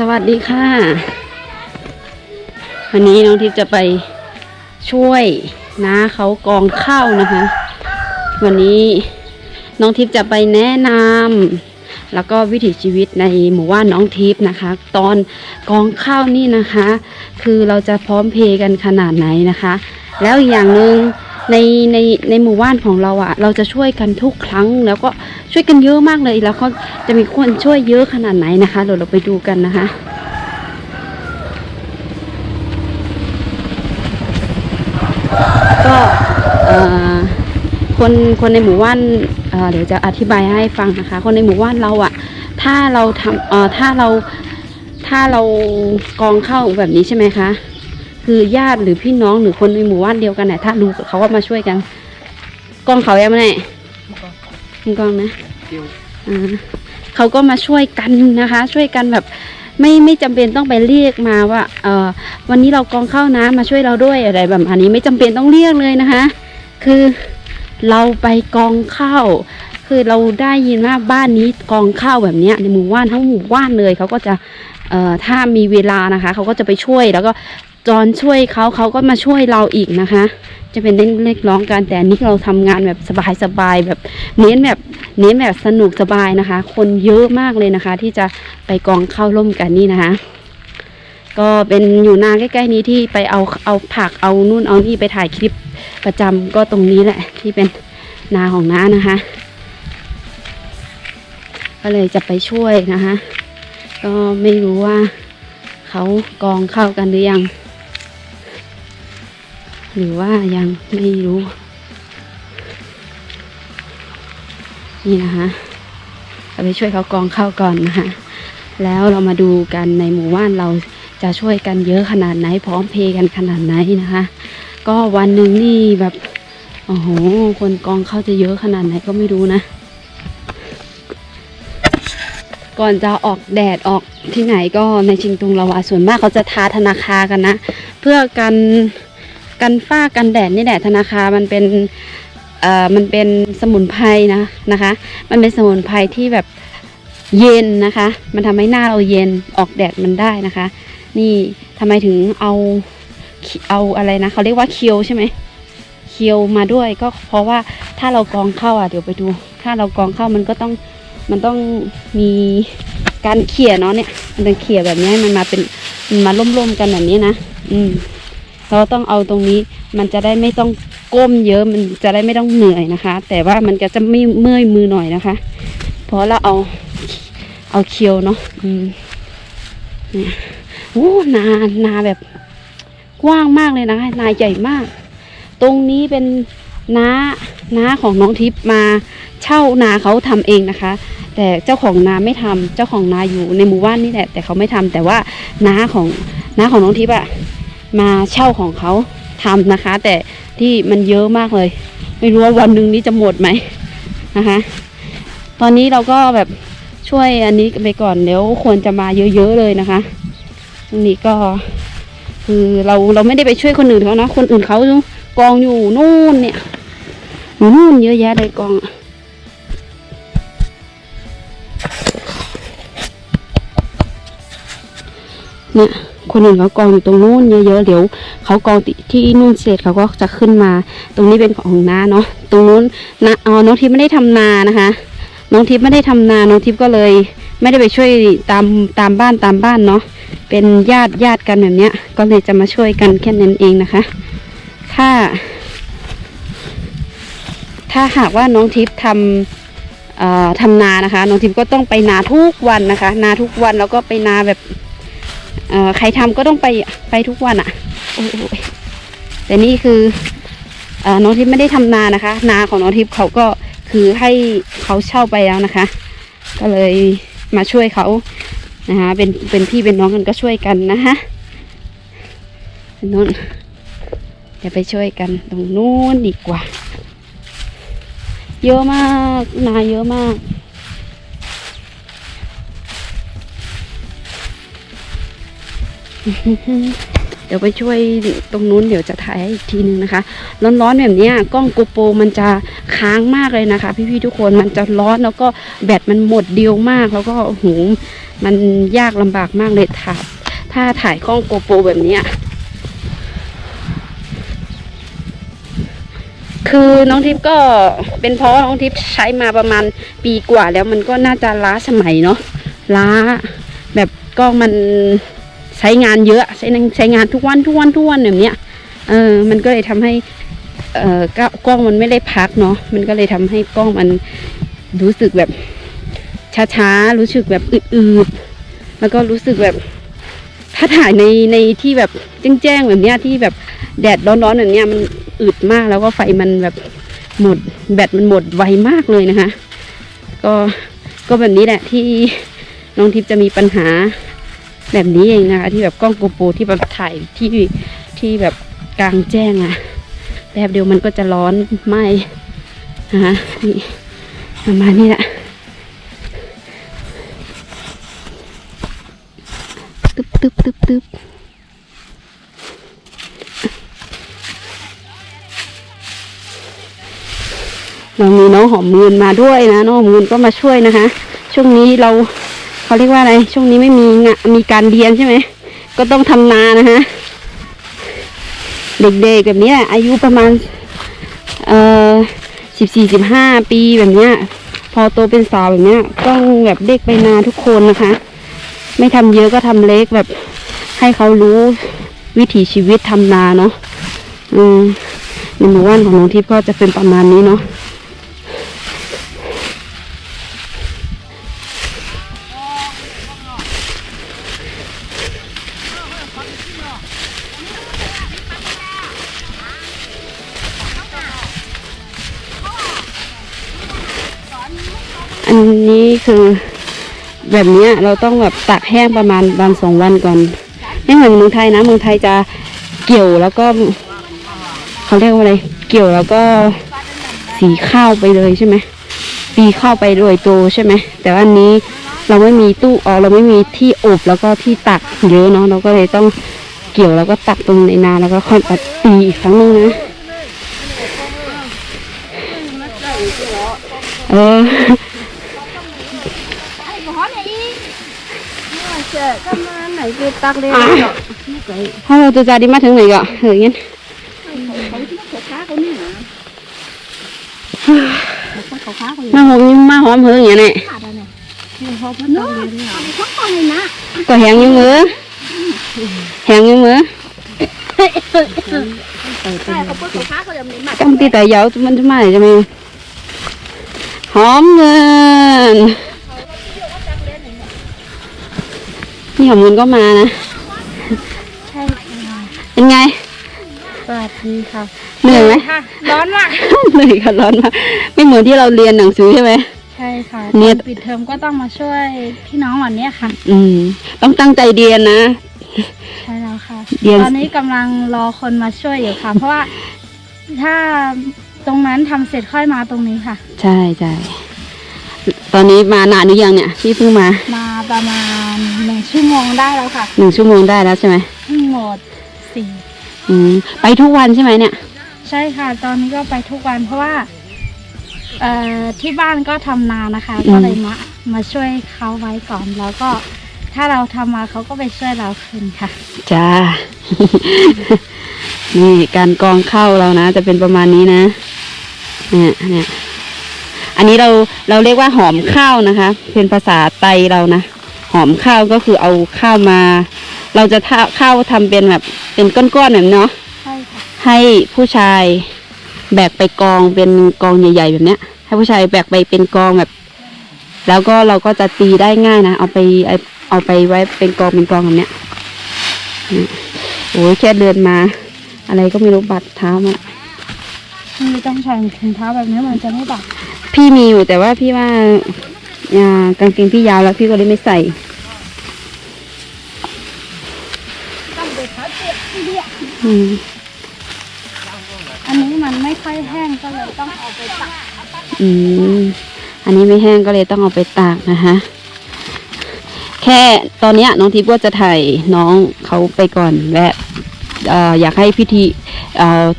สวัสดีค่ะ วันนี้น้องทิพย์จะไปช่วยน้าเขากองข้าวนะคะ วันนี้น้องทิพย์จะไปแนะนำแล้วก็วิถีชีวิตในหมู่บ้านน้องทิพย์นะคะ ตอนกองข้าวนี่นะคะ คือเราจะพร้อมเพยงกันขนาดไหนนะคะ แล้วอีกอย่างหนึ่ง ในในในหมู่บ้านของเราอะ่ะ เราจะช่วยกันทุกครั้งแล้วก็ช่วยกันเยอะมากเลยแล้วเขาจะมีคนช่วยเยอะขนาดไหนนะคะเดี๋ยวเราไปดูกันนะคะก็คนคนในหมู่บ้านเเดี๋ยวจะอธิบายให้ฟังนะคะ คนในหมู่บ้านเราอะถ้าเราทำถ้าเราถ้าเรากองเข้าแบบนี้ใช่ไหมคะ คือญาติหรือพี่น้องหรือคนในหมู่บ้านเดียวกันเนี่ยถ้ารู้เขาก็มาช่วยกันกองเขายังไงมึงกองนะอ่าเขาก็มาช่วยกันนะคะ ช่วยกันแบบไม่ไม่จำเป็นต้องไปเรียกมาว่า เออวันนี้เรากองเข้านะมาช่วยเราด้วยอะไรแบบอันนี้ไม่จำเป็นต้องเรียกเลยนะคะ คือเราไปกองข้าวคือเราได้ยินว่าบ้านนี้กองข้าวแบบเนี้ยในหมู่บ้านทั้งหมู่บ้านเลยเขาก็จะเอ่อถ้ามีเวลานะคะ เขาก็จะไปช่วยแล้วก็ จอนช่วยเขาเขาก็มาช่วยเราอีกนะคะ จะเป็นเล็กร้องกันแต่อันนี้เราทำงานแบบสบายๆแบบเน้นแบบเน้นแบบสนุกสบายนะคะ คนเยอะมากเลยนะคะ ที่จะไปกองเข้าร่วมกันนี่นะคะ ก็เป็นอยู่นาใกล้ๆนี้ที่ไปเอาเอาผักเอานู่นเอานี่ไปถ่ายคลิปประจำก็ตรงนี้แหละ ที่เป็นนาของน้านะคะ ก็เลยจะไปช่วยนะคะ ก็ไม่รู้ว่าเขากองเข้ากันหรือยัง หรือว่ายังไม่รู้ นี่นะคะเราไปช่วยเขากองเข้าก่อนนะคะแล้วเรามาดูกันในหมู่บ้านเราจะช่วยกันเยอะขนาดไหน พร้อมเพกันขนาดไหนนะคะ ก็วันหนึ่งนี่แบบโอ้โหคนกองเข้าจะเยอะขนาดไหนก็ไม่รู้นะ ก่อนจะออกแดดออกที่ไหนก็ในชิงตุงละวาส่วนมากเขาจะทาธนาคารกันนะ เพื่อกัน กันฝ้ากันแดดนี่แหละธนาคารมันเป็นเอ่อมันเป็นสมุนไพรนะนะคะ มันเป็นสมุนไพรที่แบบเย็นนะคะ มันทำให้หน้าเราเย็นออกแดดมันได้นะคะ นี่ทำไมถึงเอาเอาอะไรนะเขาเรียกว่าเคียวใช่ไหมเคียวมาด้วยก็เพราะว่าถ้าเรากรองเข้าอะเดี๋ยวไปดู ถ้าเรากรองเข้ามันก็ต้องมันต้องมีการเขี่ยเนาะเนี่ยมันจะเขี่ยแบบนี้มันมาเป็นมันมาล่มๆกันแบบนี้นะ อืม เราต้องเอาตรงนี้มันจะได้ไม่ต้องก้มเยอะมันจะได้ไม่ต้องเหนื่อยนะคะ แต่ว่ามันก็จะไม่เมื่อยมือหน่อยนะคะเพราะเราเอาเอาเคียวเนาะอืมเนี่ยโอ้นานาแบบกว้างมากเลยนะคะนาใหญ่มาก ตรงนี้เป็นน้าน้าของน้องทิพย์มาเช่านาเขาทำเองนะคะ แต่เจ้าของนาไม่ทำเจ้าของนาอยู่ในหมู่บ้านนี่แหละแต่เขาไม่ทำแต่ว่าน้าของน้าของน้องทิพย์อะ มาเช่าของเขาทำนะคะ แต่ที่มันเยอะมากเลย ไม่รู้ว่าวันหนึ่งนี้จะหมดไหมนะคะ ตอนนี้เราก็แบบช่วยอันนี้ไปก่อนเดี๋ยวควรจะมาเยอะๆเลยนะคะตรงนี้ก็คือเราเราไม่ได้ไปช่วยคนอื่นเขานะคนอื่นเขากองอยู่นู่นเนี่ยนู่นเยอะแยะเลยกองเนี่ย คนอื่นเขากองอยู่ตรงนู้นเยอะๆเดี๋ยวเขากองที่นู่นเสร็จเขาก็จะขึ้นมา ตรงนี้เป็นของน้าเนาะตรงนู้นนะอ๋อน้องทิพย์ไม่ได้ทำนานะคะ น้องทิพย์ไม่ได้ทำนาน้องทิพย์ก็เลย ไม่ได้ไปช่วยตามตามบ้านตามบ้านเนาะเป็นญาติญาติกันแบบเนี้ย ก็เลยจะมาช่วยกันแค่นั้นเองนะคะ ถ้า ถ้าหากว่าน้องทิพย์ทำทำนานะคะ น้องทิพย์ก็ต้องไปนาทุกวันนะคะ นาทุกวันแล้วก็ไปนาแบบ ใครทำก็ต้องไปไปทุกวันอะ่ะโอ้ยแต่นี่คือเอ่อน้องทิพย์ไม่ได้ทำนานะคะ นาของน้องทิพย์เขาก็คือให้เขาเช่าไปแล้วนะคะ ก็เลยมาช่วยเขานะคะเป็นเป็นพี่เป็นน้องกันก็ช่วยกันนะคะนู้นเดี๋ยวไปช่วยกันตรงนู้นดีกว่า เยอะมากนาเยอะมาก เดี๋ยวไปช่วยตรงนู้นเดี๋ยวจะถ่ายให้อีกทีนึงนะคะ ร้อนๆแบบนี้กล้องโกโปรมันจะค้างมากเลยนะคะ พี่ๆทุกคนมันจะร้อนแล้วก็แบตมันหมดเดียวมาก แล้วก็โอ้โหมันยากลำบากมากเลยถ่ายถ้าถ่ายกล้องโกโปรแบบนี้คือน้องทิพย์ก็เป็นเพราะน้องทิพย์ใช้มาประมาณปีกว่าแล้วมันก็น่าจะล้าสมัยเนาะล้าแบบกล้องมัน ใช้งานเยอะใช้ใช้งานทุกวันทุกวันทุกวันแบบเนี้ยเออมันก็เลยทำให้เอ่อกล้องมันไม่ได้พักเนาะมันก็เลยทำให้กล้องมันรู้สึกแบบช้าๆรู้สึกแบบอืดๆแล้วก็รู้สึกแบบถ้าถ่ายในในที่แบบแจ้งๆแบบเนี้ยที่แบบแดดร้อนๆแบบเนี้ยมันอืดมากแล้วก็ไฟมันแบบหมดแบตมันหมดไวมากเลยนะคะ ก็ก็แบบนี้แหละที่น้องทิพย์จะมีปัญหา แบบนี้เองนะคะ ที่แบบกล้องโกโปรที่แบบถ่ายที่ที่แบบกลางแจ้งอะแป๊บเดียวมันก็จะร้อนไหมนะคะนี่ประมาณนี้แหละตึ๊บตึ๊บตึ๊บตึ๊บเรามีน้องหอมมืนมาด้วยนะ น้องหอมมืนก็มาช่วยนะคะ ช่วงนี้เรา เขาเรียกว่าอะไร ช่วงนี้ไม่มีงะมีการเรียนใช่ไหม ก็ต้องทำนานะคะเด็กๆแบบนี้ยอายุประมาณ เอ่อสิบสี่สิบห้าปีแบบเนี้ย พอโตเป็นสาวแบบเนี้ยต้องแบบเด็กไปนาทุกคนนะคะ ไม่ทำเยอะก็ทำเล็กแบบให้เขารู้วิถีชีวิตทำนาเนาะ อืมในหมู่บ้านของน้องทิพย์ก็จะเป็นประมาณนี้เนาะ นี้คือ แบบนี้เราต้องแบบตากแห้งประมาณวันสองวันก่อนไม่เหมือนเมืองไทยนะเมืองไทยจะเกี่ยวแล้วก็เขาเรียกว่าอะไร เกี่ยวแล้วก็สีข้าวไปเลยใช่ไหมปีข้าวไปโดยโตวใช่ไหมแต่ว่าอันนี้เราไม่มีตู้เออเราไม่มีที่อบแล้วก็ที่ตักเยอะเนาะเราก็เลยต้องเกี่ยวแล้วก็ตักตรงในนาแล้วก็ค่อยมาตีอีกครั้งนึงนะเออ จะทโงานไหนไปตักเลยนี่ไงถ้าเราจะจาดีมาถึงไหนก็เฮ้ยงั้นมาหอมยิ้มมาหอมเฮืออย่างนี้ก็แหงยิ้มมือแหงยิ้มมือต้องตีแต่ยาวมันจะไม่จะมีหอมเงิน ป็นไง สวัสดีค่ะเหนื่อยไหมค่ะ ร้อนมาก เหนื่อยค่ะร้อนมาก ไม่เหมือนที่เราเรียนหนังสือใช่ไหม ใช่ค่ะเนี่ยตอนปิดเทอมก็ต้องมาช่วยพี่น้องวันเนี้ยค่ะ อืม ต้องตั้งใจเรียนนะ ใช่แล้วค่ะ เรียน ตอนนี้กำลังรอคนมาช่วยอยู่ค่ะ เพราะว่าถ้าตรงนั้นทำเสร็จค่อยมาตรงนี้ค่ะ ใช่ใช่ ตอนนี้มานานหรือยังเนี่ยพี่เพิ่งมา มาประมาณหนึ่งชั่วโมงได้แล้วค่ะหนึ่งชั่วโมงได้แล้วใช่ไหมทั้งหมดสี่อืมไปทุกวันใช่ไหมเนี่ย ใช่ค่ะ ตอนนี้ก็ไปทุกวันเพราะว่า เอ่อที่บ้านก็ทำนานะคะ อืม ก็เลยมามาช่วยเขาไว้ก่อนแล้วก็ ถ้าเราทำมาเขาก็ไปช่วยเราคืนค่ะ จ้า นี่การกรองข้าวเรานะ จะเป็นประมาณนี้นะ เนี่ยเนี่ย อันนี้เราเราเรียกว่าหอมข้าวนะคะ เป็นภาษาไตเรานะ หอมข้าวก็คือเอาข้าวมา เราจะทาข้าวทำเป็นแบบเป็นก้อนๆแบบเนาะใช่ค่ะให้ผู้ชายแบกไปกองเป็นกองใหญ่ ๆ แบบเนี้ย ให้ผู้ชายแบกไปเป็นกองแบบ แล้วก็เราก็จะตีได้ง่ายนะเอาไปเอาเอาไปไว้เป็นกองเป็นกองแบบเนี้ยอืมโอ้ยแค่เดินมา อะไรก็ไม่รู้บัดเท้ามาไม่ต้องใส่ถุงเท้าแบบนี้มันจะไม่บาด พี่มีอยู่แต่ว่าพี่ว่าอ่ากางเกงพี่ยาวแล้วพี่ก็เลยไม่ใส่ต้องเด็ดเท้าเจ็บเดียอืมอันนี้มันไม่ค่อยแห้งก็เลยต้องเอาไปตักอืมอันนี้ไม่แห้งก็เลยต้องเอาไปตากนะคะแค่ตอนเนี้ยน้องทิพย์ก็จะถ่ายน้องเขาไปก่อนแวะเอ่ออยากให้พิธีเอ่อ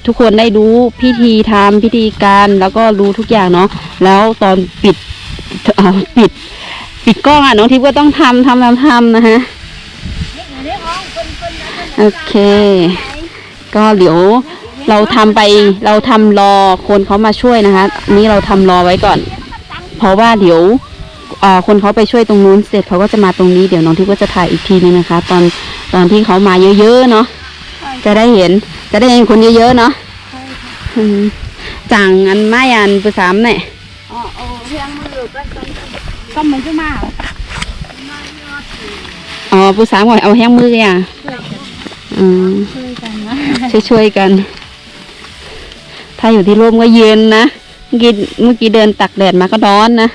ทุกคนได้รู้พิธีทำพิธีการแล้วก็รู้ทุกอย่างเนาะแล้วตอนปิดปิด ปิดกล้องอะน้องทิพย์ก็ต้องทำทำทำทำนะฮะโอเค ก็เดี๋ยวเราทำไปเราทำรอคนเขามาช่วยนะคะ นี่เราทำรอไว้ก่อน เพราะว่าเดี๋ยวคนเขาไปช่วยตรงนู้นเสร็จเขาก็จะมาตรงนี้เดี๋ยวน้องทิพย์ก็จะถ่ายอีกทีนึงนะคะ ตอนตอนที่เขามาเยอะๆเนาะจะได้เห็น จะได้เห็นคนเยอะๆเนาะอืมจังอันไม้อันปุสามเนี่ย อ๋อโอ้เพียงมือก็ก็เหมือนขึ้นมาอ๋อปุสามก่อนเอาแห้งมืออะอืมช่วยกันนะช่วยๆกัน ถ้าอยู่ที่ร่มก็เย็นนะ เมื่อกี้เมื่อกี้เดินตักแดดมาก็ร้อนนะ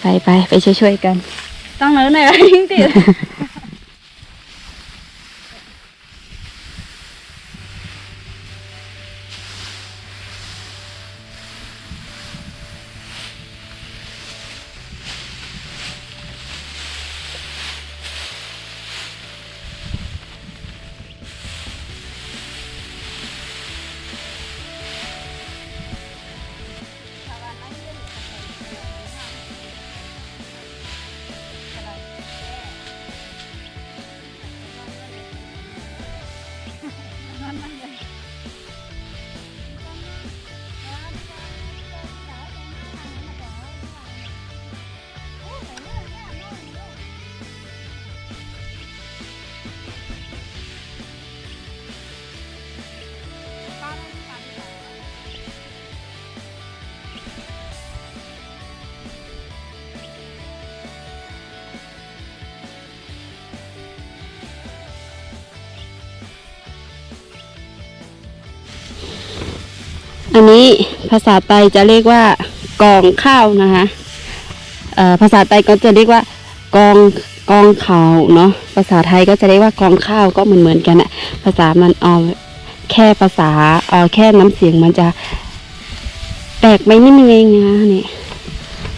ไปไปไปช่วยๆกัน ต้องเหนือหน่อยจริงติด อันนี้ภาษาไทยจะเรียกว่ากองข้าวนะคะภาษาไทยก็จะเรียกว่ากองกองข้าวเนาะภาษาไทยก็จะเรียกว่ากองข้าวก็เหมือนเหมือนกันอะภาษามันเอาแค่ภาษาเออแค่น้ำเสียงมันจะแปลกไปนิดนึงเองนะนี่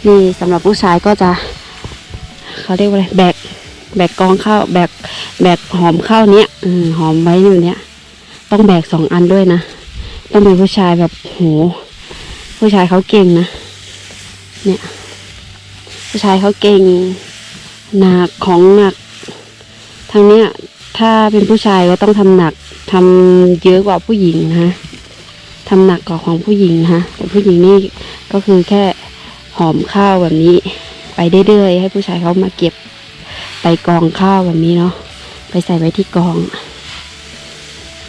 นี่สำหรับผู้ชายก็จะเขาเรียกว่าอะไรแบกแบกกองข้าวแบกแบกหอมข้าวเนี้ยอืหอมไว้อยู่เนี้ยต้องแบกสองอันด้วยนะ ต้องเป็นผู้ชายแบบโหผู้ชายเขาเก่งนะ เนี่ย ผู้ชายเขาเก่งหนักของหนักทางเนี้ย ถ้าเป็นผู้ชายก็ต้องทำหนักทำเยอะกว่าผู้หญิงนะฮะทำหนักกว่าของผู้หญิงนะฮะแต่ผู้หญิงนี่ก็คือแค่หอมข้าวแบบนี้ ไปเรื่อยๆให้ผู้ชายเขามาเก็บไปกองข้าวแบบนี้เนาะไปใส่ไว้ที่กอง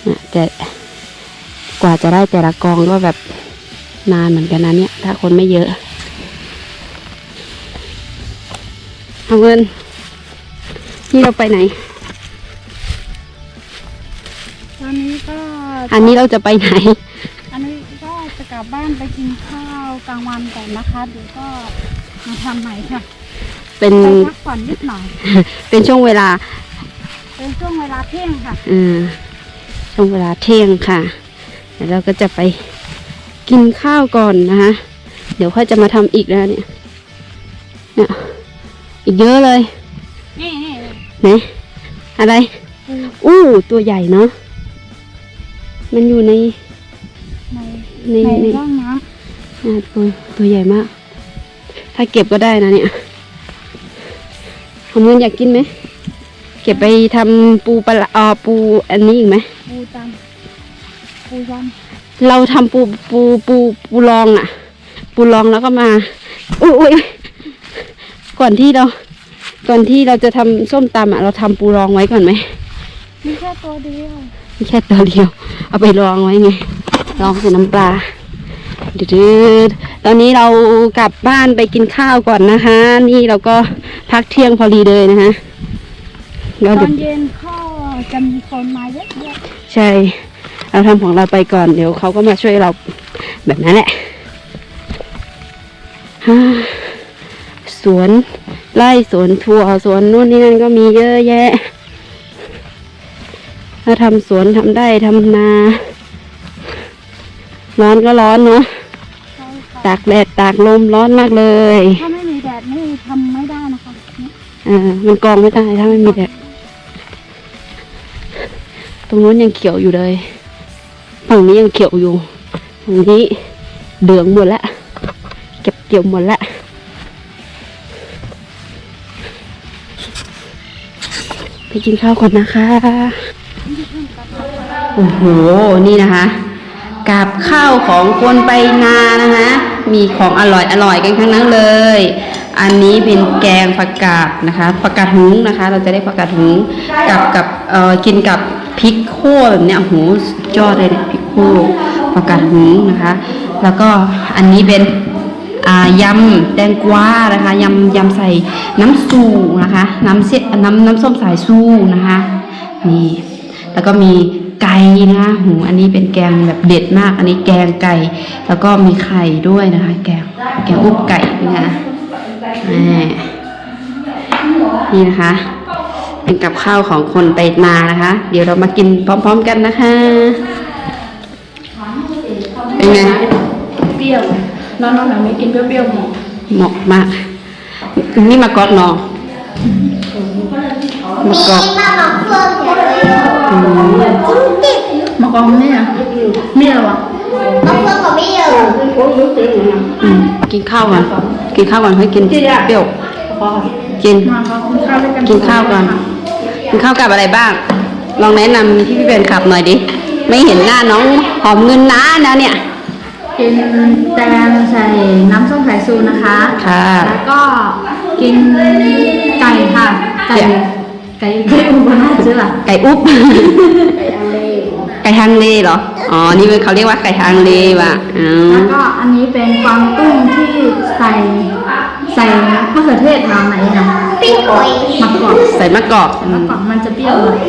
นะแต่ กว่าจะได้แต่ละกองก็แบบนานเหมือนกันนะเนี่ย ถ้าคนไม่เยอะเอาเงิน นี่เราไปไหน ตอนนี้ก็อันนี้เราจะไปไหน อันนี้ก็จะกลับบ้านไปกินข้าวกลางวันก่อนนะคะเดี๋ยวก็มาทำใหม่ค่ะเป็นไปพักผ่อนนิดหน่อยเป็นช่วงเวลา เป็นช่วงเวลาเที่ยงค่ะเออช่วงเวลาเที่ยงค่ะเดี๋ยวเราก็จะไปกินข้าวก่อนนะคะ เดี๋ยวค่อยจะมาทำอีกแล้วเนี่ยเนี่ยอีกเยอะเลย นี่นี่ไหนอะไรปูอู้ตัวใหญ่เนาะมันอยู่ในในในในในร่องน้อ่าตัวตัวใหญ่มาก ถ้าเก็บก็ได้นะเนี่ยของมึงอยากกินไหม เก็บไปทำปูปลาอ่าปูอันนี้อีกไหมำปูจำ ปูยเราทำปูปูปูปูรองอะ ปูรองแล้วก็มา อุ้ยอุ้ยก่อนที่เรา ก่อนที่เราจะทำส้มตำอะ เราทำปูรองไว้ก่อนไหมำมีแค่ตัวเดียวแค่ตัวเดียว เอาไปรองไว้ไงรองใส่น้ำปลาดืดๆตอนนี้เรากลับบ้านไปกินข้าวก่อนนะคะ นี่เราก็พักเที่ยงพอดีเลยนะคะแล้วตเดี๋อยวนเย็นก็จะมีคนมาเยอะแยะใช่ เราทำของเราไปก่อนเดี๋ยวเขาก็มาช่วยเราแบบนั้นแหละฮ่าสวนไร่สวนถั่วสวนนู่นนี่นั่นก็มีเยอะแยะ ถ้าทำสวนทำได้ทำนา ร้อนก็ร้อนเนาะใช่ค่ะตากแดดตากลมร้อนมากเลย ถ้าไม่มีแดดนี่ทำไม่ได้นะคะเออมันกองไม่ได้ถ้าไม่มีแดด ตรงนู้นยังเขียวอยู่เลย ฝั่งนี้ยังเขียวอยู่ฝั่งนี้เหลืองหมดล้วเก็บเกี่ยวหมดล้วไปกินข้าวก่อนนะคะ โอ้โห นี่นะคะกับข้าวของคนไปนานะคะ มีของอร่อยอร่อยกันทั้งนั้นเลย อันนี้เป็นแกงผักกาดนะคะผักกาดหุงนะคะ เราจะได้ผักกาดหุงกับกับเอ่อกินกับพริกคั่วแบบเนี้ยโอ้โหยอดเลยเนี่ยพริกคั่วผักกาดหุงนะคะ แล้วก็อันนี้เป็นอ่ายำแตงกวานะคะยำยำใส่น้ำซูนะคะน้ำเสน้ำน้ำส้มสายซูนะคะนี่แล้วก็มีไก่นะคะหูอันนี้เป็นแกงแบบเด็ดมาก อันนี้แกงไก่ แล้วก็มีไข่ด้วยนะคะ แกงแกงอุบไก่นะคะ นี่นะคะ เป็นกับข้าวของคนไปนานะคะ เดี๋ยวเรามากินพร้อมๆกันนะคะ เป็นไง เปรี้ยวน้องๆไม่กินเปรี้ยวๆหมดเหมาะมาก นี่มากอกนอมากอกอืมมะกอกเนี่ยมีอะไรวะอืม กินข้าวก่อนกินข้าวก่อนค่อยกินเปรี้ยวกินมาเขากินข้าวด้วยกันกินข้าวก่อนกินข้าวกับอะไรบ้าง ลองแนะนำที่พี่เป็นขับหน่อยดิ ไม่เห็นหน้าน้องหอมเงินน้านะเนี่ยกินแตงใส่น้ำส้มสายชูนะคะ ค่ะ แล้วก็กินไก่ค่ะ ไก่เดี๋ยวไก่ไก่อุบลราชชื่ออะไรไก่อุ๊บไก่ ทางเลเหรอ อ๋อ นี่เขาเรียกว่าไก่ทางเลว่ะอ๋อแล้วก็อันนี้เป็นกวางตุ้งที่ใส่ใส่มะเขือเทศมาไหนนะมะกอกใส่มะกอกอืมะมกอกมันจะเปรี้ยวหน่อย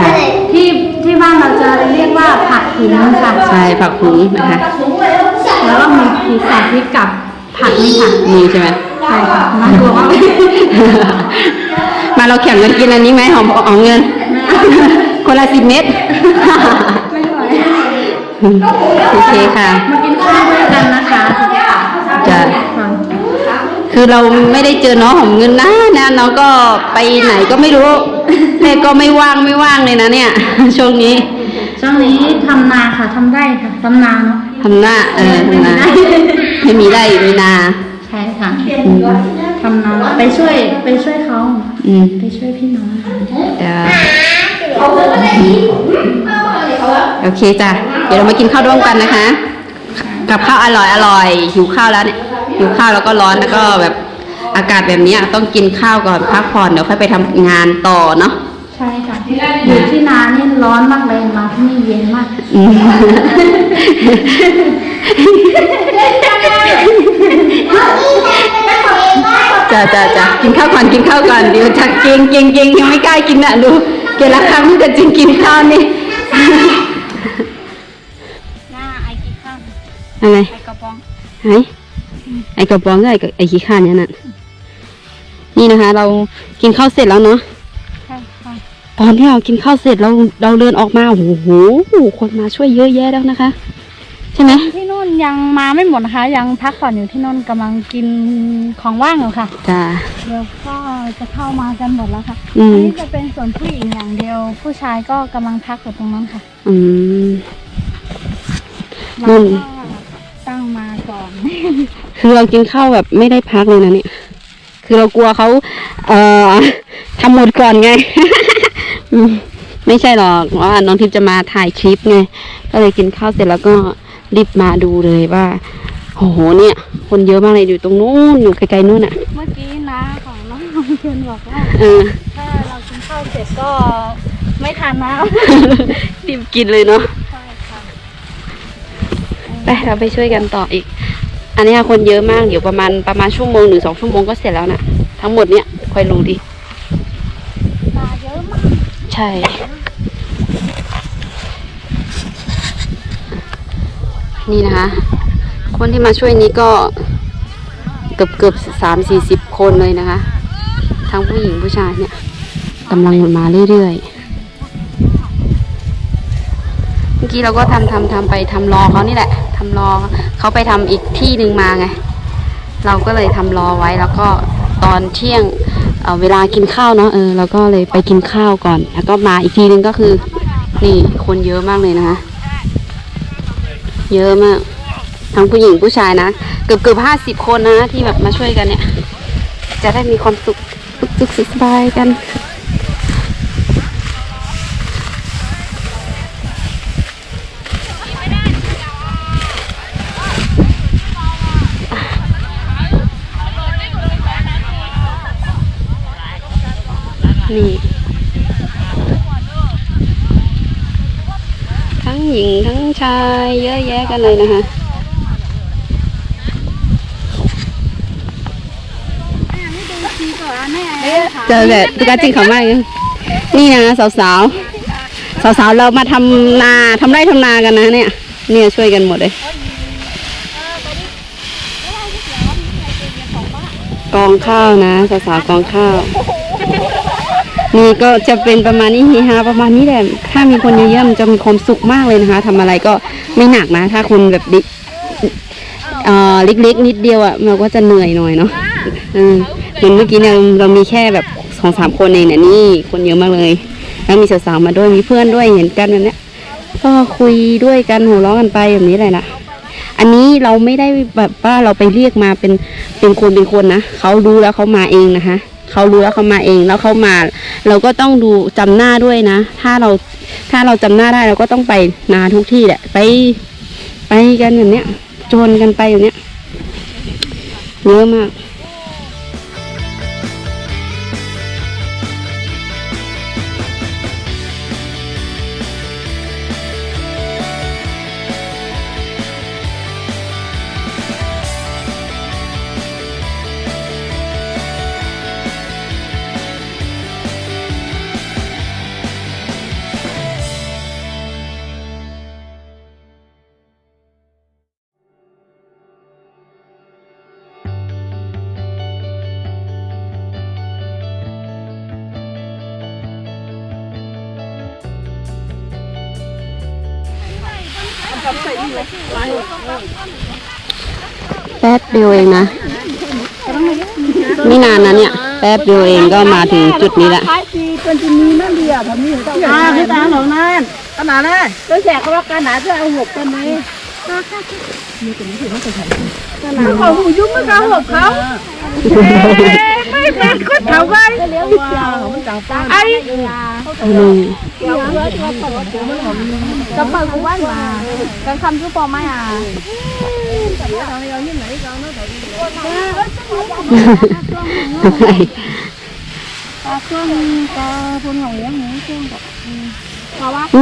ค่ะที่ที่บ้านเราจะเรียกว่าผักหุงค่ะใช่ผักหุงนะคะแล้วก็มีพริกใส่พริกกับผักนี่ค่ะมีใช่ไหมใช่ค่ะน่ากลัวมากมาเราแข่งกันกินอันนี้ไหมหอมหอมเงิน คนละสิบเม็ดไม่ไหว โอเคค่ะ มากินข้าวด้วยกันนะคะจะคือเราไม่ได้เจอน้องหอมเงินนะนะน้องก็ไปไหนก็ไม่รู้แม่ก็ไม่ว่างไม่ว่างเลยนะเนี่ย ช่วงนี้ช่วงนี้ทำนาค่ะทำไร่ค่ะทำนาเนาะทำหน้าเออทำนาให้มีไร่มีนาใช่ค่ะทำนาไปช่วยไปช่วยเขาอืมไปช่วยพี่น้องค่ะจะ โอเคจ้ะเดี๋ยวเรามากินข้าวร่วมกันนะคะ กับข้าวอร่อยอร่อยหิวข้าวแล้วเนี่ยหิวข้าวแล้วก็ร้อนแล้วก็แบบอากาศแบบเนี้ยต้องกินข้าวก่อนพักผ่อนเดี๋ยวค่อยไปทำงานต่อเนาะใช่ค่ะอยู่ที่นานี่ร้อนมากเลยมาที่นี่เย็นมากอืมจ้าจ้าจ้ากินข้าวก่อนกินข้าวก่อนเดี๋ยวจะเก่งเก่งเก่งยังไม่กล้ากินอะดูเกละครั้งจะจริงกินข้าวนี่หน้ อะไรไอกระป๋องไอ้ไอ้กระป๋องกับไอ้กระไอ้ขี้ข้านเนี่ยน่ะนี่นะคะ เรากินข้าวเสร็จแล้วเนาะใช่ค่ะตอนที่เรากินข้าวเสร็จเราเราเดินออกมาโอ้โหคนมาช่วยเยอะแยะแล้วนะคะ ใช่ไหมที่นู่นยังมาไม่หมดนะคะ ยังพักผ่อนอยู่ที่นู่นกำลังกินของว่างอยู่ค่ะจ้าเดี๋ยวก็จะเข้ามากันหมดแล้วค่ะอืมอันนี้จะเป็นส่วนผู้หญิงอย่างเดียว ผู้ชายก็กำลังพักอยู่ตรงนั้นค่ะ อืมเรานู่นก็ตั้งมาก่ อน คือเรากินข้าวแบบไม่ได้พักเลยนะเนี่ย คือเรากลัวเขาเอ่อทำหมดก่อนไงอืมไม่ใช่หรอกว่าน้องทิพย์จะมาถ่ายคลิปไง ก็เลยกินข้าวเสร็จแล้วก็รีบมาดูเลยว่าโอ้โหเนี่ย คนเยอะมากเลยอยู่ตรงนู้นอยู่ไกลๆนู้นอะ เมื่อกี้นะของน้องเทียนบอกว่าเออถ้าเรากินข้าวเสร็จก็ไม่ทานน้รีบกินเลยเนาะำใช่ค่ะ ไปเราไปช่วยกันต่ออีก อันนี้คนเยอะมากเดี๋ยวประมาณประมาณชั่วโมงหรือสองชั่วโมงก็เสร็จแล้วนะทั้งหมดเนี่ยคอยรู้ดิปลาเยอะมากใช่ นี่นะคะ คนที่มาช่วยนี้ก็เกือบเกือบสามสี่สิบคนเลยนะคะ ทั้งผู้หญิงผู้ชายเนี่ยกำลังมาเรื่อยๆ กี้เราก็ทำทำทำไปทำรอเขานี่แหละทำรอเขาไปทำอีกที่หนึ่งมาไง เราก็เลยทำรอไว้แล้วก็ตอนเที่ยงเอ่อเวลากินข้าวเนาะเออเราก็เลยไปกินข้าวก่อน แล้วก็มาอีกทีนึงก็คือ นี่คนเยอะมากเลยนะคะ เยอะมาก ทั้งผู้หญิงผู้ชายนะ เกือบเกือบห้าสิบคนนะที่แบบมาช่วยกันเนี่ย จะได้มีความสุขสุขสบายกัน ทั้ง หญิงทั้งชายเยอะแยะกันเลยนะคะเจอแต่ตุ๊กตาจริงเขามากยังนี่นะสาวสาวสาวสาวเรามาทำนาทำไร่ทำนากันนะเนี่ย เนี่ยช่วยกันหมดเลยกองข้าวนะสาวสาวกองข้าว นี่ก็จะเป็นประมาณนี้ฮีฮาประมาณนี้แหละ ถ้ามีคนเยอะๆมันจะมีความสุขมากเลยนะคะทำอะไรก็ไม่หนักนะ ถ้าคนแบบดิเอ่อเล็กๆนิดเดียวอะเราก็จะเหนื่อยหน่อยเนาะเหมือนเมื่อกี้เนี่ยเรามีแค่แบบสองสามคนเองเนี่ยนี่ คนเยอะมากเลย แล้วมีสาวๆมาด้วยมีเพื่อนด้วยเห็นกันแบบเนี้ยก็คุยด้วยกันหัวเราะกันไปแบบนี้แหละนะอันนี้เราไม่ได้แบบว่าเราไปเรียกมาเป็นเป็นคนเป็นคนนะเขารู้แล้วเขามาเองนะคะ เขารู้แล้วเขามาเองแล้วเขามา เราก็ต้องดูจำหน้าด้วยนะ ถ้าเราถ้าเราจำหน้าได้เราก็ต้องไปนาทุกที่แหละ ไปไปกันอย่างเนี้ยโจรกันไปอย่างเนี้ยเยอะมาก เดียวเองนะ ไม่นานนะเนี่ย แป๊บเดียวเองก็มาถึงจุดนี้ละท้ายปีเป็นจีนีนั่นเดียวทำนี่ต้องอ่าคือตาหนองนั่นขนาดนั้นก็แจกเขาว่าการหนาจะเอาหกกันไหมเขาหูยุ่งไม่กล้าหกเขา ไม่เป็นคนเขาไปไอ้กระเป๋ากูว่านมากันคำชื่อปอไม่อะอะไรปลาเครื่องปลาพนหอยังไงเครื่องแบบ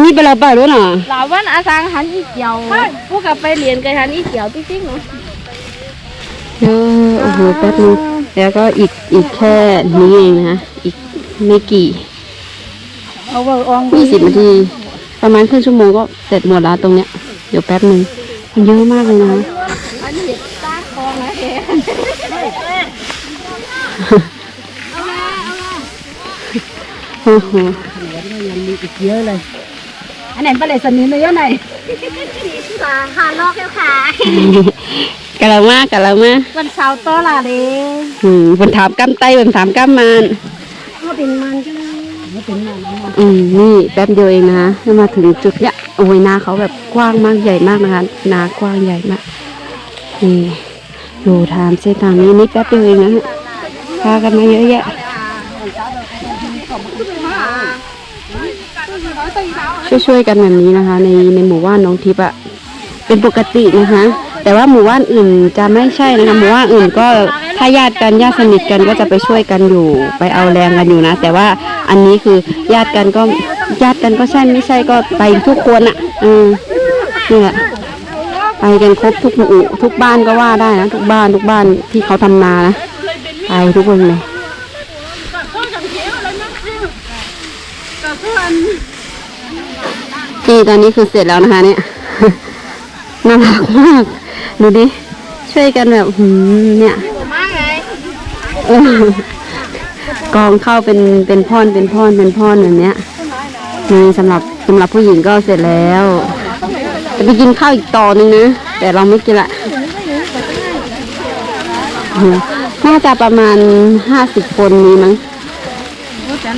นี่เป็นเราเปล่าด้วยเหรอหลาวันอาซังหันอีเกี่ยวพวกกับไปเรียนกันหันอีเกี่ยวจริงๆเนาะ เออโอ้โหแป๊บนึงแล้วก็อีกอีกแค่นี้เองนะคะอีกไม่กี่เอาว่าอองยี่สิบนาที ประมาณครึ่งชั่วโมงก็เสร็จหมดแล้วตรงเนี้ยเดี๋ยวแป๊บนึงมันเยอะมากเลยนะอันนี้ตาคองนะเฮ้โอ้โหเยอะเลย อันไหนปลาไหลสนิทเลยเยอะไหนปลาหาลอกแล้วค่ะ กะละมากกะละมาวันเสาร์ต่อละเลยอืมคนถามกำไตคนถามกำมันเขาเป็นมันก็ได้อืมนี่แป๊บเดียวเองนะคะจะมาถึงจุดเนี้ยโอ้ยนาเขาแบบกว้างมากใหญ่มากนะคะนากว้างใหญ่มากนี่ดูทางเส้นทางนี้นี่แป๊บเดียวเองนะฮะพากันมาเยอะแยะช่วยๆกันแบบนี้นะคะ ในในหมู่บ้านน้องทิพย์อะเป็นปกตินะคะ แต่ว่าหมู่บ้านอื่นจะไม่ใช่นะคะหมู่บ้านอื่นก็ถ้าญาติกันญาติสนิทกันก็จะไปช่วยกันอยู่ ไปเอาแรงกันอยู่นะ แต่ว่าอันนี้คือญาติกันก็ญาติกันก็ใช่ไม่ใช่ก็ไปทุกคนอะอืมนี่แหละไปกันครบทุกหมู่ทุกบ้านก็ว่าได้นะทุกบ้านทุกบ้านที่เขาทำนานะไปทุกคนเลยนี่ตอนนี้คือเสร็จแล้วนะคะเนี่ยน่ารักมาก ดูดิ ช่วยกันแบบหืมเนี่ยกองเข้าเป็นเป็นพ่อนเป็นพ่อนเป็นพ่อนแบบเนี้ยนี่สำหรับสำหรับผู้หญิงก็เสร็จแล้ว จะไปกินข้าวอีกต่อนึงนะ แต่เราไม่กินละน่าจะประมาณห้าสิบคนนี้มั้งรู้จัก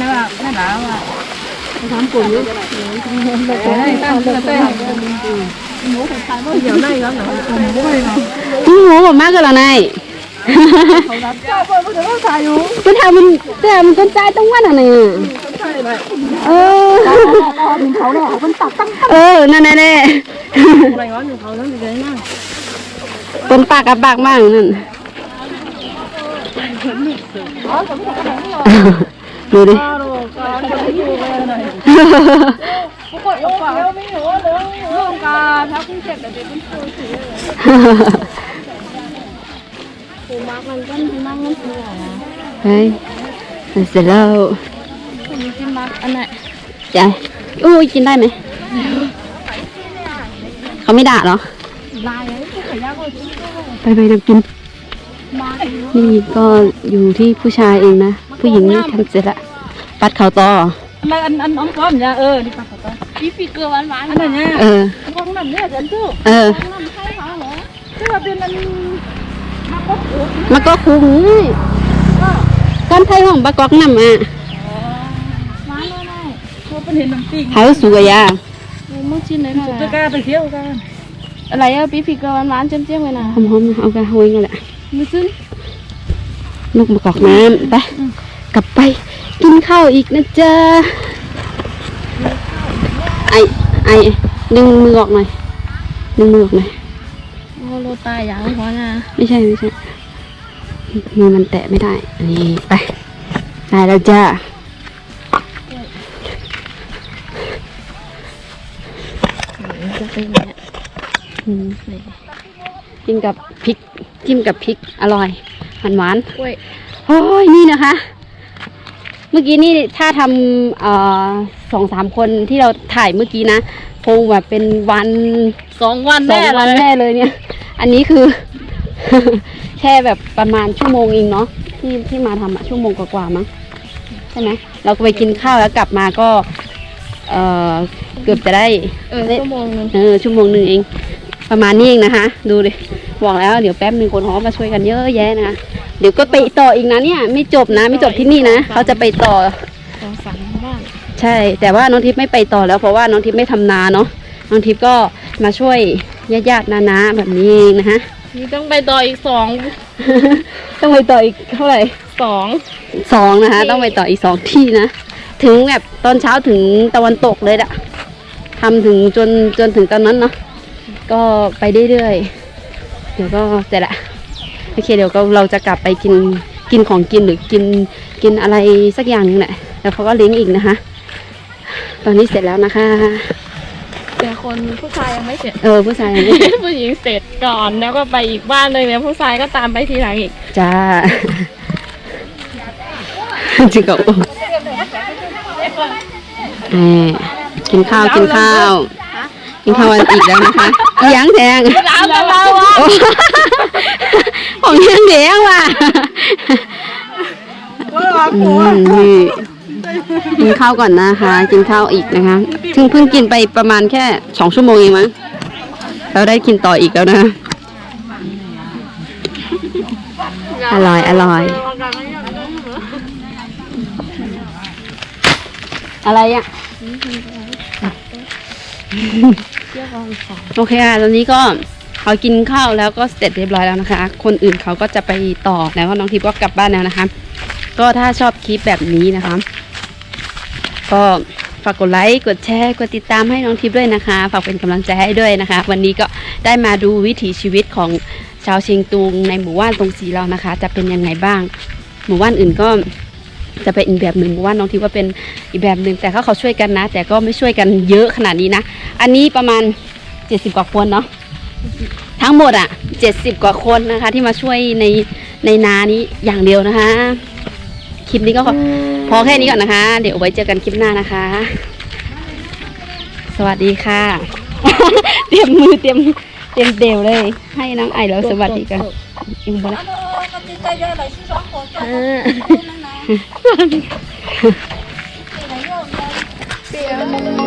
ไหมว่าแม่หลาว่าทำกลุ่มอยู่แต่ได้ตั้งแต่แต่เดียวได้แล้วเหรอผมไม่เนาะนี่โหผมมากกันล้วนายจ้าเปิดมือถือายอยู่ก็ทำมันแต่มันต้นใจต้องว่าอะไรอะใช่เลยเออเขาแหละมันตักตั้งเออนั่นแน่อะไรวะอยู่เขาแล้วมีอะไรนั่ต้นปากกับปากมากนั่นดูดิฮัลโหล การจะไปอยู่ไปไหนปรากฏว่าเดี๋ยวไม่อยู่เลยเรื่องการถ้าคุณเสร็จแล้วเดี๋ยวคุณครูถือปูมักมันก็มันนั่งนั่งคืออะไรนะเฮ้ยเสร็จแล้วคุณกินมักอันไหนใจอุ้ยกินได้ไหมเขาไม่ด่าเหรอไปไปนำกิน นี่ก็อยู่ที่ผู้ชายเองนะ ผู้หญิงนี่ทำเสร็จละปัดเขาต่ออะไรอันอันอันก้อนเนี่ยเออนี่ปากกาพี่ ปีเกลือหวานหวานอันนั้นเนี่ยเออก้อนนั้นเนี่ยฉันชื่อเออน้ำไข่เขาเหรอชื่อว่าเป็นอันมาก็โอ้มันก็คุ้มก้อนไทยของบะกอกน้ำอะหวานเลยเขาเป็นเห็นน้ำปิ้งเขาสวยอะมึงชิมเลยนะจะกล้าไปเที่ยวกันอะไรอะพี่ปีเกลือหวานหวานเจ้มเจ้มเลยนะหอมๆนะเอากระหวยกันแหละมือซึ้งลูกบะกอกน้ำไปกลับไปกินข้าวอีกนะจ๊ะไอ ไอดึงมือออกหน่อยดึงมือออกหน่อยโอ้โลตายอย่างพอนะไม่ใช่ไม่ใช่มือมันแตะไม่ได้อันนี้ไปได้แล้วจ้าจะเป็นเนี่ยอืมกินกับพริกจิ้มกับพริกอร่อยหวานหวานกล้วยๆโอ้ยนี่นะคะเมื่อกี้นี่ถ้าทำเอ่อสองสามคนที่เราถ่ายเมื่อกี้นะคงแบบเป็นวันสองวันสอแน่งเลวันยแน่เลยเนี่ย อันนี้คือ แค่แบบประมาณชั่วโมงเองเนาะที่ที่มาทำอะชั่วโมงกว่าๆมั้งใช่ไหมเราก็ไปกินข้าวแล้วกลับมาก็ เออเกือบจะได้ เออชั่วโมงนึง เออชั่วโมงหนึ่งเอง ประมาณนี้เองนะคะ ดูดิบอกแล้วเดี๋ยวแป๊บหนึ่งคนเขามาช่วยกันเยอะแยะนะคะเดี๋ยวก็ไปต่ออีกนะเนี่ย ไม่จบนะ ไม่จบที่นี่นะเขาจะไปต่อสองสามบ้านใช่ แต่ว่าน้องทิพย์ไม่ไปต่อแล้วเพราะว่าน้องทิพย์ไม่ทำนาเนาะน้องทิพย์ก็มาช่วยญาติญาติๆนาๆแบบนี้เองนะคะนี่ต้องไปต่ออีกสองต้องไปต่ออีกเท่าไหร่สองสองนะคะ ต้องไปต่ออีกสองที่นะถึงแบบตอนเช้าถึงตะวันตกเลยอะทำถึงจนจนถึงตอนนั้นเนาะ ก็ไปเรื่อยๆเดี๋ยวก็เสร็จละโอเคเดี๋ยวก็เราจะกลับไปกินกินของกินหรือกินกินอะไรสักอย่างหนึงแหละแล้วเขาก็เลี้ยงอีกนะคะ ตอนนี้เสร็จแล้วนะคะ แต่คนผู้ชายยังไม่เสร็จ เออผู้ชายยังไม่ผู้หญิงเสร็จก่อนแล้วก็ไปอีกบ้านเลยแล้วผู้ชายก็ตามไปทีหลังอีก จ้าจิกกับโอ้แหมกินข้าวกินข้าว กินข้าววันอีกแล้วนะคะเลี้ยงแทงร้านเราอะโอ้ของเลี้ยงแดงว่ะว่าอืหัวมนี่กินข้าวก่อนนะคะ กินข้าวอีกนะคะเพิ่งเพิ่งกินไปประมาณแค่สองชั่วโมงเองมั้งเราได้กินต่ออีกแล้วนะอร่อย อร่อย อะไรอะ โอเคค่ะตอนนี้ก็เขากินข้าวแล้วก็เสร็จเรียบร้อยแล้วนะคะ คนอื่นเขาก็จะไปต่อแล้วก็น้องทิพย์ก็กลับบ้านแล้วนะคะ ก็ถ้าชอบคลิปแบบนี้นะคะ ก็ฝากกดไลค์กดแชร์กดติดตามให้น้องทิพย์ด้วยนะคะ ฝากเป็นกำลังใจให้ด้วยนะคะ วันนี้ก็ได้มาดูวิถีชีวิตของชาวเชียงตุงในหมู่บ้านตรงสีเรานะคะ จะเป็นยังไงบ้าง หมู่บ้านอื่นก็ จะเป็นอีกแบบหนึ่งหมู่บ้านน้องทิพย์ก็เป็นอีกแบบหนึ่งแต่เขาเขาช่วยกันนะ แต่ก็ไม่ช่วยกันเยอะขนาดนี้นะ อันนี้ประมาณ 70 กว่าคนเนาะทั้งหมดอะ 70 กว่าคนนะคะ ที่มาช่วยในในนานี้อย่างเดียวนะคะ คลิปนี้ก็ขอพอแค่นี้ก่อนนะคะ เดี๋ยวไว้เจอกันคลิปหน้านะคะ สวัสดีค่ะ เตรียมมือเตรียมเตรียมเดวเลย ให้น้องไอแล้วสวัสดีกันยังบ่ได้ 哼哼哼哼